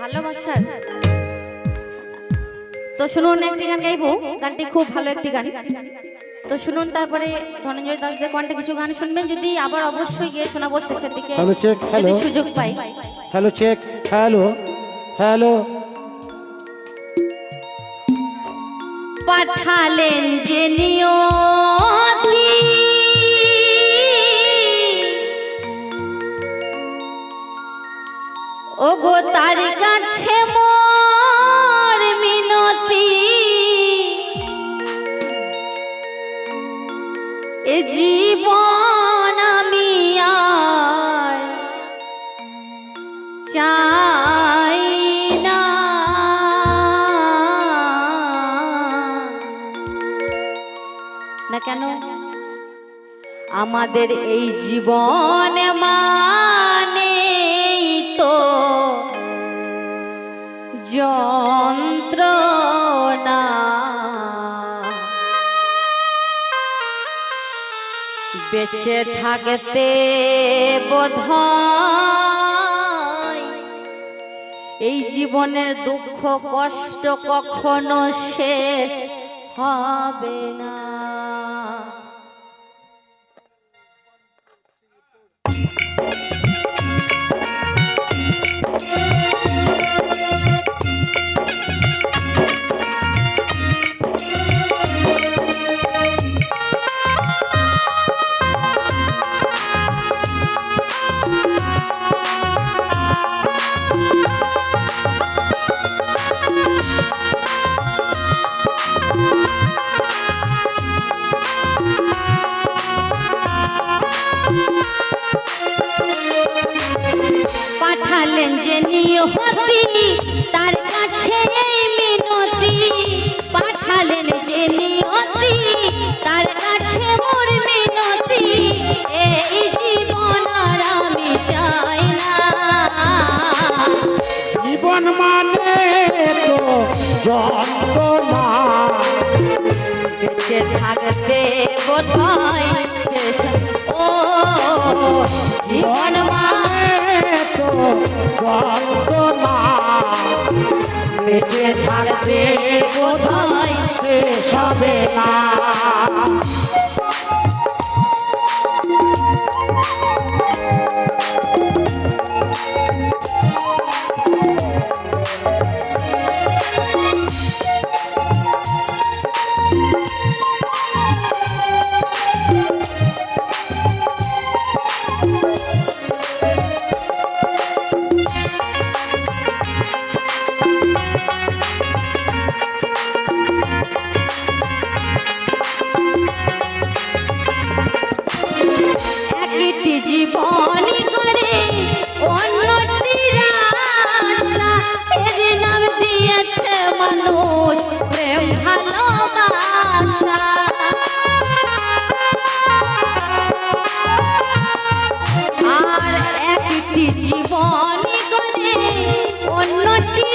ভালোবাসার। তো শুনুন একটি গান গাইবো। গানটি খুব ভালো একটি গান। তো শুনুন তারপরে ধনঞ্জয় দাসদের কণ্ঠে কিছু গান শুনবেন যদি আবার অবশ্যই গিয়ে শোনাবো শেষের দিকে হ্যালো চেক যদি হ্যালো সুযোগ পাই। হ্যালো চেক হ্যালো হ্যালো পাঠালেন যে ও গো, তার কাছে মোর মিনতি। এ জীবন আমি আর চাই না। না কেন? আমাদের এই জীবন মানে বেঁচে থাকতে বোধ এই জীবনের দুঃখ কষ্ট কখনো শেষ হবে না। পাঠালেন থাকতে বোধহয় শেষ ও জীবন তো যন্ত্রণা বেঁচে থাকতে বোধহয় শেষ হবে না।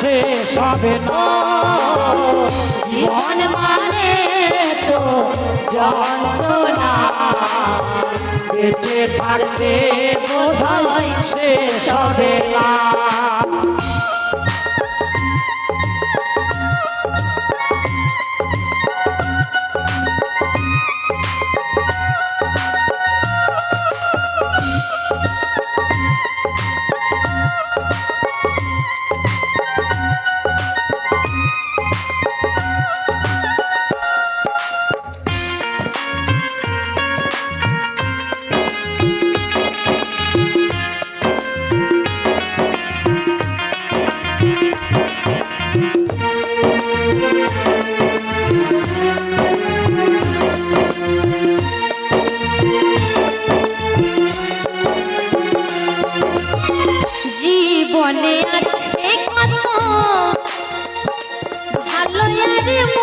শেষ হবে না মানে তো যন্ত্রণা। বেঁচে থাকতে বোধ শেষ হবে না। মনে আর সে কত ভালো আর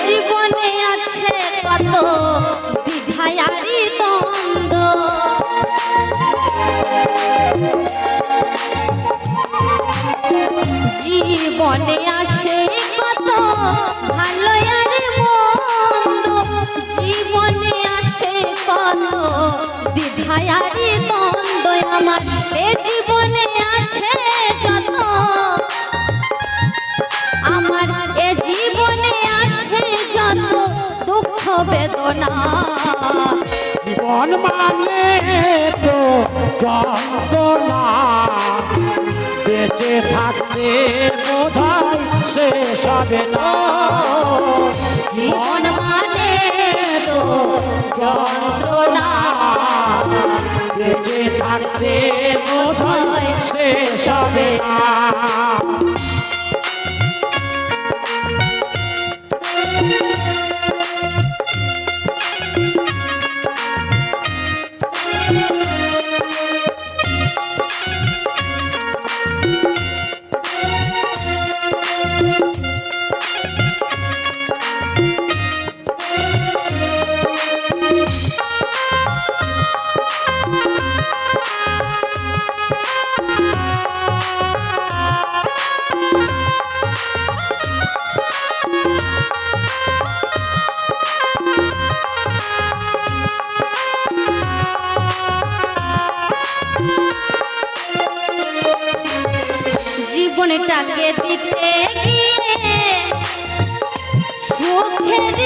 জীবনে আছে কত বিধায়ারি দ্বন্দ্ব জীবনে আসে কত বেদনা। জীবন মানে তো যন্ত্রণা। বেঁচে থাকতে বোধহয় শেষ হবে না। জীবন মানে তো যন্ত্রণা। বেঁচে থাকতে বোধহয় শেষ হবে না। জীবনটাকে দিতে গিয়ে সুখের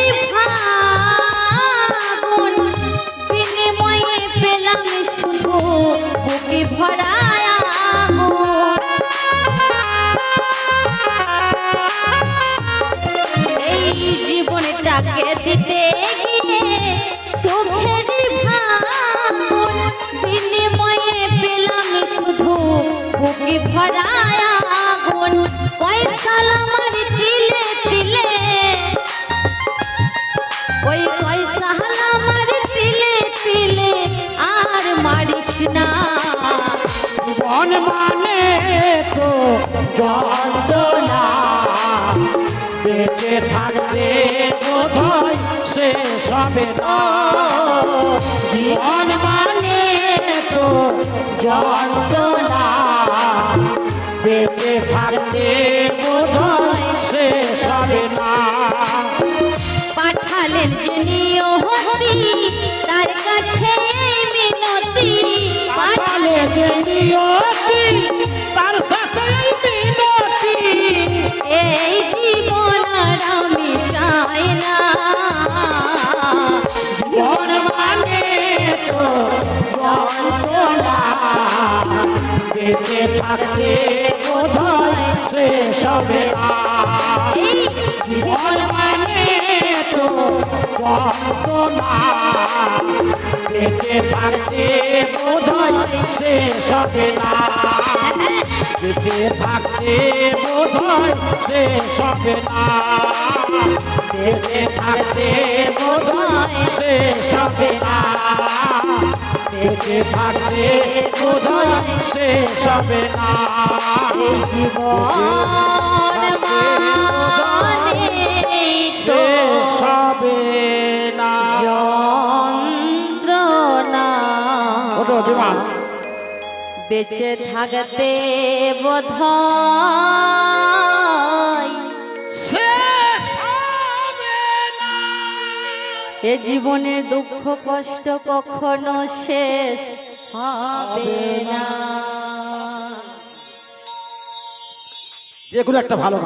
বিনিময়ে পেলাম শুধু বুকে ভরায় তিলে ওই পয়সা তিলে আর মারিস না। জীবন মানে তো যন্ত্রণা, বেঁচে থাকতে বোধহয় হবে না জীবন মানে তো যন্ত্রণা বেঁচে থাকতে বোধহয় শেষ হবে না। পাঠালেন যে নিয়তি তার কাছে এই জীবন চাই না। জীবন মানে বেঁচে থাকতে বোধহয় সে সবে জীবন মানে বেঁচে থাকতে বোধহয় শেষ হবে না। বেঁচে থাকতে বোধহয় শেষ হবে না। বেঁচে থাকতে বোধহয় শেষ হবে না। বেঁচে থাকতে বোধহয় শেষ হবে না। জীবন না। যন্ত্রণা। বিমান বেঁচে থাকতে বোধ এ জীবনে দুঃখ কষ্ট কখনো শেষ হবে না। যে কোনো একটা ভালো।